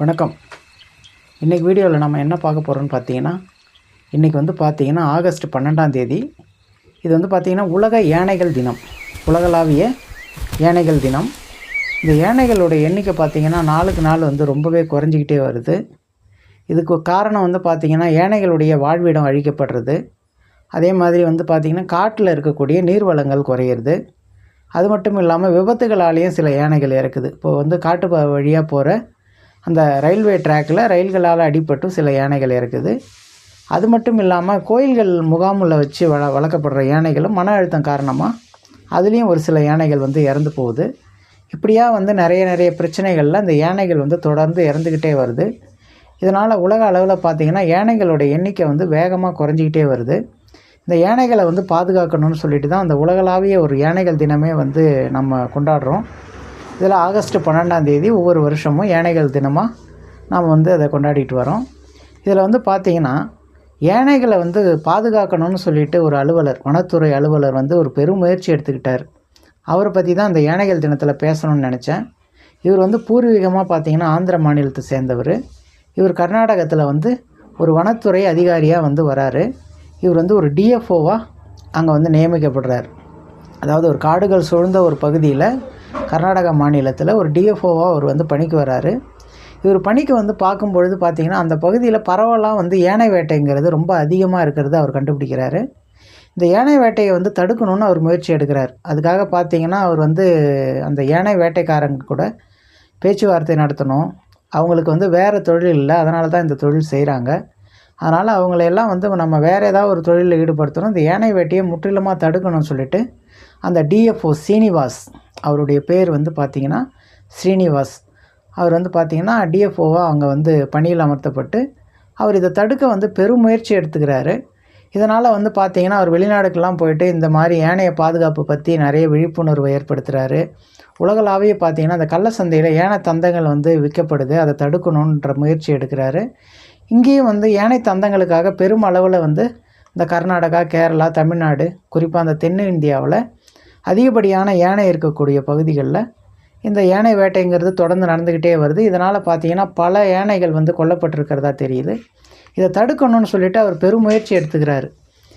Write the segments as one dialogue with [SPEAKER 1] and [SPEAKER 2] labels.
[SPEAKER 1] வணக்கம். இன்றைக்கி வீடியோவில் நம்ம என்ன பார்க்க போகிறோம்னு பார்த்தீங்கன்னா இன்றைக்கி வந்து பார்த்தீங்கன்னா ஆகஸ்ட் பன்னெண்டாம் தேதி. இது வந்து பார்த்திங்கன்னா உலக யானைகள் தினம். உலகளாவிய யானைகள் தினம். இந்த யானைகளோட எண்ணிக்கை பார்த்திங்கன்னா நாளுக்கு நாள் வந்து ரொம்பவே குறைஞ்சிக்கிட்டே வருது. இதுக்கு காரணம் வந்து பார்த்திங்கன்னா யானைகளுடைய வாழ்விடம் அழிக்கப்படுறது. அதே மாதிரி வந்து பார்த்திங்கன்னா காட்டில் இருக்கக்கூடிய நீர்வளங்கள் குறையிறது. அது மட்டும் இல்லாமல் விபத்துகளாலேயும் சில யானைகள் இறக்குது. இப்போ வந்து காட்டு வழியாக போகிற அந்த ரயில்வே ட்ராக்கில் ரயில்களால் அடிபட்டு சில யானைகள் இருக்குது அது மட்டும் இல்லாமல் கோயில்கள் முகாமில் வச்சு வள வளர்க்கப்படுற யானைகளும் மன அழுத்தம் காரணமாக அதுலேயும் ஒரு சில யானைகள் வந்து இறந்து போகுது. இப்படியாக வந்து நிறைய நிறைய பிரச்சனைகளில் இந்த யானைகள் வந்து தொடர்ந்து இறந்துக்கிட்டே வருது. இதனால் உலக அளவில் பார்த்திங்கன்னா யானைகளோட எண்ணிக்கை வந்து வேகமாக குறைஞ்சிக்கிட்டே வருது. இந்த யானைகளை வந்து பாதுகாக்கணும்னு சொல்லிட்டு தான் அந்த உலகளாவிய ஒரு யானைகள் தினமே வந்து நம்ம கொண்டாடுறோம். இதில் ஆகஸ்ட் பன்னெண்டாம் தேதி ஒவ்வொரு வருஷமும் யானைகள் தினமாக நாம் வந்து அதை கொண்டாடிட்டு வரோம். இதில் வந்து பார்த்திங்கன்னா யானைகளை வந்து பாதுகாக்கணும்னு சொல்லிட்டு ஒரு அலுவலர் வனத்துறை அலுவலர் வந்து ஒரு பெரும் முயற்சி எடுத்துக்கிட்டார். அவரை பற்றி தான் அந்த யானைகள் தினத்தில் பேசணும்னு நினச்சேன். இவர் வந்து பூர்வீகமாக பார்த்திங்கன்னா ஆந்திர மாநிலத்தை சேர்ந்தவர். இவர் கர்நாடகத்தில் வந்து ஒரு வனத்துறை அதிகாரியாக வந்து வராரு. இவர் வந்து ஒரு டிஎஃப்ஓவாக அங்கே வந்து நியமிக்கப்படுறார். அதாவது ஒரு காடுகள் சூழ்ந்த ஒரு பகுதியில் கர்நாடகா மாநிலத்தில் ஒரு டிஎஃப்ஓவாக அவர் வந்து பணிக்கு வராரு. இவர் பணிக்கு வந்து பார்க்கும்பொழுது பார்த்தீங்கன்னா அந்த பகுதியில் பரவலாக வந்து யானை வேட்டைங்கிறது ரொம்ப அதிகமாக இருக்கிறத அவர் கண்டுபிடிக்கிறாரு. இந்த யானை வேட்டையை வந்து தடுக்கணும்னு அவர் முயற்சி எடுக்கிறார். அதுக்காக பார்த்தீங்கன்னா அவர் வந்து அந்த யானை வேட்டைக்காரங்க கூட பேச்சுவார்த்தை நடத்தணும். அவங்களுக்கு வந்து வேறு தொழில் இல்லை அதனால தான் இந்த தொழில் செய்கிறாங்க அதனால் அவங்களையெல்லாம் வந்து நம்ம வேறு ஏதாவது ஒரு தொழிலில் ஈடுபடுத்தணும். இந்த யானை வேட்டையை முற்றிலுமாக தடுக்கணும்னு சொல்லிட்டு அந்த டிஎஃப்ஓ சீனிவாஸ் அவருடைய பேர் வந்து பார்த்திங்கன்னா ஸ்ரீனிவாஸ். அவர் வந்து பார்த்திங்கன்னா டிஎஃப்ஓவாக அங்கே வந்து பணியில் அமர்த்தப்பட்டு அவர் இதை தடுக்க வந்து பெரும் முயற்சி எடுத்துக்கிறாரு. இதனால் வந்து பார்த்திங்கன்னா அவர் வெளிநாடுக்கெல்லாம் போயிட்டு இந்த மாதிரி யானையை பாதுகாப்பு பற்றி நிறைய விழிப்புணர்வை ஏற்படுத்துகிறாரு உலகளாவிய பார்த்திங்கன்னா அந்த கள்ள சந்தையில் யானை தந்தங்கள் வந்து விற்கப்படுது அதை தடுக்கணுன்ற முயற்சி எடுக்கிறாரு. இங்கேயும் வந்து யானை தந்தங்களுக்காக பெரும் அளவில் வந்து இந்த கர்நாடகா கேரளா தமிழ்நாடு குறிப்பாக அந்த தென்னிந்தியாவில் இந்தியாவில் அதிகப்படியான யானை இருக்கக்கூடிய பகுதிகளில் இந்த யானை வேட்டைங்கிறது தொடர்ந்து நடந்துக்கிட்டே வருது. இதனால் பார்த்தீங்கன்னா பல யானைகள் வந்து கொல்லப்பட்டிருக்கிறதா தெரியுது. இதை தடுக்கணும்னு சொல்லிட்டு அவர் பெரும் முயற்சி எடுத்துக்கிறாரு.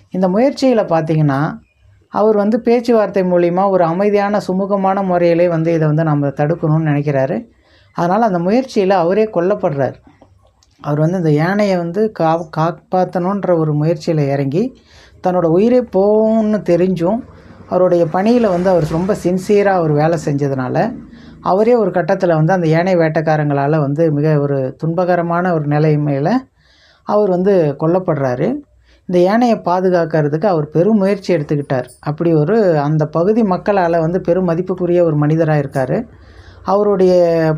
[SPEAKER 1] இந்த முயற்சியில் பார்த்தீங்கன்னா அவர் வந்து பேச்சுவார்த்தை மூலிமா ஒரு அமைதியான சுமூகமான முறையிலே வந்து இதை வந்து நம்ம தடுக்கணும்னு நினைக்கிறாரு. அதனால் அந்த முயற்சியில் அவரே கொல்லப்படுறார். அவர் வந்து இந்த யானையை வந்து கா காப்பாற்றணுன்ற ஒரு முயற்சியில் இறங்கி தன்னோட உயிரே போகும்னு தெரிஞ்சும் அவருடைய பணியில் வந்து அவர் ரொம்ப சின்சியராக அவர் வேலை செஞ்சதுனால அவரே ஒரு கட்டத்தில் வந்து அந்த யானை வேட்டைக்காரங்களால் வந்து மிக ஒரு துன்பகரமான ஒரு நிலைமையில் அவர் வந்து கொல்லப்படுறாரு. இந்த யானையை பாதுகாக்கிறதுக்கு அவர் பெரும் முயற்சி எடுத்துக்கிட்டார். அப்படி ஒரு அந்த பகுதி மக்களால் வந்து பெரும் மதிப்புக்குரிய ஒரு மனிதராக இருக்கார். அவருடைய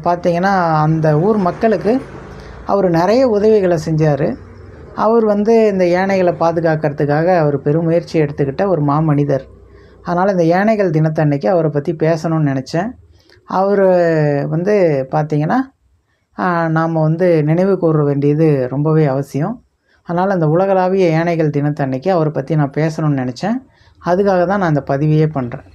[SPEAKER 1] பார்த்தீங்கன்னா அந்த ஊர் மக்களுக்கு அவர் நிறைய உதவிகளை செஞ்சார். அவர் வந்து இந்த யானைகளை பாதுகாக்கிறதுக்காக அவர் பெரும் முயற்சி எடுத்துக்கிட்ட ஒரு மாமனிதர். அதனால் இந்த யானைகள் தினத்தன்னைக்கு அவரை பற்றி பேசணும்னு நினச்சேன். அவர் வந்து பார்த்திங்கன்னா நாம் வந்து நினைவு கூற வேண்டியது ரொம்பவே அவசியம். அதனால் அந்த உலகளாவிய யானைகள் தினத்தன்னைக்கு அவரை பற்றி நான் பேசணும்னு நினச்சேன். அதுக்காக தான் நான் இந்த பதிவையே பண்ணுறேன்